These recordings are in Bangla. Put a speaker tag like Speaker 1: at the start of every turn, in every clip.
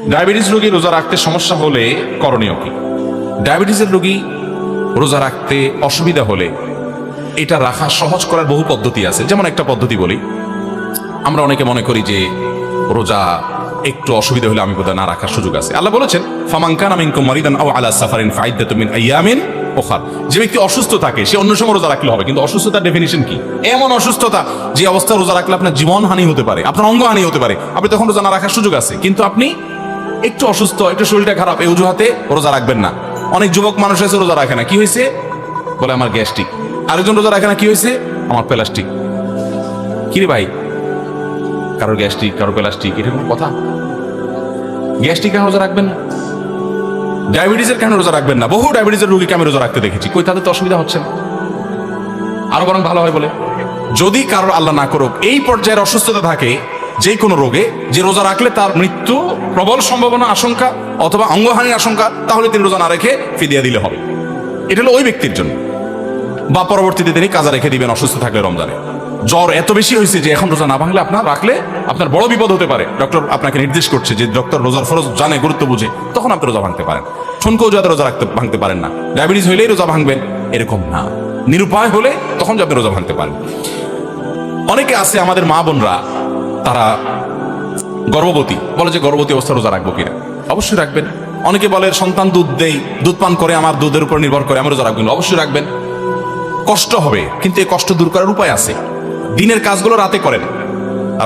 Speaker 1: ডায়াবেটিস রোগী রোজা রাখতে সমস্যা হলে করণীয় কি? ডায়াবেটিসের রোগী রোজা রাখতে অসুবিধা হলে এটা রাখা সহজ করার বহু পদ্ধতি আছে। যেমন একটা পদ্ধতি বলি। আমরা অনেকে মনে করি যে রোজা একটু অসুবিধা হলে আমি বোধহয় না রাখার সুযোগ আছে। আল্লাহ বলেছেন ফামাঙ্কান আমিনকুম মারিদান আও আলা সাফারিন ফাইদাতুম মিন আইয়ামিন ওখার যে ব্যক্তি অসুস্থ থাকে, সে অন্য সময় রোজা রাখলে হবে। কিন্তু অসুস্থতার ডেফিনিশন কি? এমন অসুস্থতা যে অবস্থা রোজা রাখলে আপনার জীবন হানি হতে পারে, আপনার অঙ্গ হানি হতে পারে। আপনি তখন রোজা না রাখার সুযোগ আছে। কিন্তু আপনি একটু অসুস্থ, একটু শরীরটা খারাপ, এই অজুহাতে রোজা রাখবেন না। অনেক যুবক মানুষ আছে, রোজা রাখে না। কি হয়েছে? বলে আমার গ্যাস্ট্রিক। আরেকজন রোজা রাখে না, কি হয়েছে? আমার প্লাস্টিক। কি রে ভাই? কারোর গ্যাস্ট্রিক, কারোর প্লাস্টিক এরকম কথা? গ্যাস্ট্রিক কেন রোজা রাখবেন না? ডায়াবেটিসের কেন রোজা রাখবেন না? বহু ডায়াবেটিসের রোগীকে আমি রোজা রাখতে দেখেছি। কই, তাদের তো অসুবিধা হচ্ছে না। আরও বরং ভালো হয় বলে। যদি কারোর আল্লাহ না করুক, এই পর্যায়ের অসুস্থতা থাকে যে কোনো রোগে যে রোজা রাখলে তার মৃত্যু প্রবল সম্ভাবনা আশঙ্কা অথবা অঙ্গহানির আশঙ্কা, তাহলে তিনি রোজা না রেখে ফিদিয়া দিলে হবে। এটা হলো ওই ব্যক্তির জন্য। বা পরবর্তীতে তিনি কাজা রেখে দিবেন অসুস্থ থাকলে রমজানে। জ্বর এত বেশি হয়েছে যে এখন রোজা না ভাঙলে আপনার রাখলে আপনার বড় বিপদ হতে পারে। ডক্টর আপনাকে নির্দেশ করছে যে ডক্টর রোজার ফরজ জানে, গুরুত্ব বুঝে, তখন আপনি রোজা ভাঙতে পারেন। ঠনকেও যাতে রোজা রাখতে, ভাঙতে পারেন না। ডায়াবেটিস হইলেই রোজা ভাঙবেন, এরকম না। নিরুপায় হলে তখন আপনি রোজা ভাঙতে পারেন। অনেকে আছে আমাদের মা বোনরা তারা গর্ভবতী। বলে যে গর্ভবতী অবস্থা রোজা রাখব কিনা? অবশ্যই রাখবেন। অনেকে বলে, সন্তান দুধ দেই, দুধ পান করে আমার দুধের উপর নির্ভর করে আমি রোজা রাখবেন অবশ্যই রাখবেন। কষ্ট হবে, কিন্তু এই কষ্ট দূর করার উপায় আছে। দিনের কাজগুলো রাতে করেন।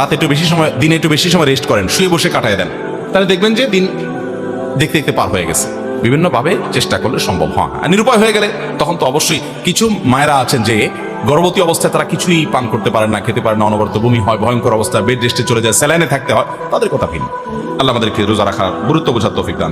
Speaker 1: রাতে একটু বেশি সময়, দিনে একটু বেশি সময় রেস্ট করেন, শুয়ে বসে কাটায় দেন। তাহলে দেখবেন যে দিন দেখতে দেখতে পার হয়ে গেছে। বিভিন্নভাবে চেষ্টা করলে সম্ভব হয় আর নিরুপায় হয়ে গেলে তখন তো অবশ্যই কিছু মায়েরা আছেন যে গর্ভবতী অবস্থায় তারা কিছুই পান করতে পারেন না, খেতে পারেন না, অনবরত বমি হয়, ভয়ঙ্কর অবস্থায় বেড রেস্টে চলে যায়, স্যালাইনে থাকতে হয়। তাদের কথা ভিন্ন। আল্লাহ আমাদেরকে রোজা রাখার গুরুত্ব বোঝার তৌফিক দান।